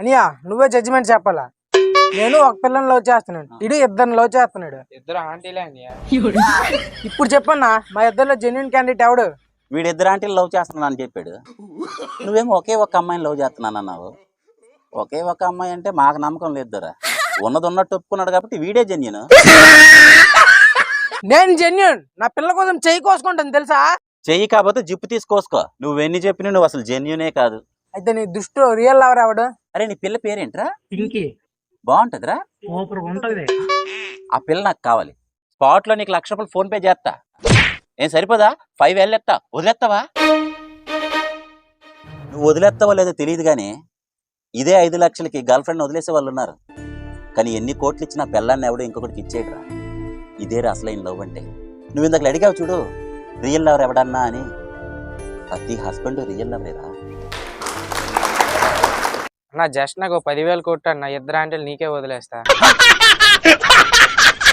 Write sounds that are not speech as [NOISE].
అనియా నువ్వే జడ్జిమెంట్ చెప్పాలా? నేను ఒక పిల్లని లవ్ చేస్తున్నాడు ఇడు ఇద్దరిని లవ్ చేస్తున్నాడు. ఇద్దరు ఆంటీలే అన్నయ్య ఇప్పుడు చెప్పన్నా మా ఇద్దరిలో జెన్యున్ క్యాండిడేట్ ఎవడు? వీడిద్దరు ఆంటీలు లవ్ చేస్తున్నాను అని చెప్పాడు. నువ్వేమో ఒకే ఒక అమ్మాయిని లవ్ చేస్తున్నాను అన్నావు. ఒకే ఒక అమ్మాయి అంటే మాకు నమ్మకం లేదు దొరా. ఉన్నది ఉన్నట్టు ఒప్పుకున్నాడు కాబట్టి వీడే జెన్యున్ నేను జెన్యున్ నా పిల్ల కోసం చెయ్యి కోసుకుంటాను తెలుసా? చెయ్యి కాకపోతే జిప్పు తీసుకోసుకో నువ్వెన్ని చెప్పినా నువ్వు అసలు జెన్యునే కాదు. అయితే నీ దృష్టిలో రియల్ లవర్ ఎవడు? అరే నీ పిల్ల పేరేంట్రా? పింకీ. బాగుంటదిరా? సూపర్ ఉంటది. ఆ పిల్ల నాకు కావాలి. స్పాట్లో నీకు లక్ష రూపాయలు ఫోన్ పే చేస్తా. ఏం సరిపోదా? ఫైవ్ వెళ్ళేస్తా వదిలేస్తావా? నువ్వు వదిలేస్తావో లేదో తెలియదు కానీ ఇదే ఐదు లక్షలకి గర్ల్ ఫ్రెండ్ వదిలేసే వాళ్ళు ఉన్నారు. కానీ ఎన్ని కోట్లు ఇచ్చినా పిల్లాన్ని ఎవడో ఇంకొకటికి ఇచ్చేయడరా. ఇదే రా అసలైన లవ్ అంటే. నువ్వు ఇందాక అడిగావు చూడు రియల్ లవర్ ఎవడన్నా అని. ప్రతి హస్బెండ్ రియల్ లవరేరా. నా జస్ట్ నాకు పదివేలు కొట్టాను ఇద్దరు ఆంటీలు నీకే వదిలేస్తా. [LAUGHS]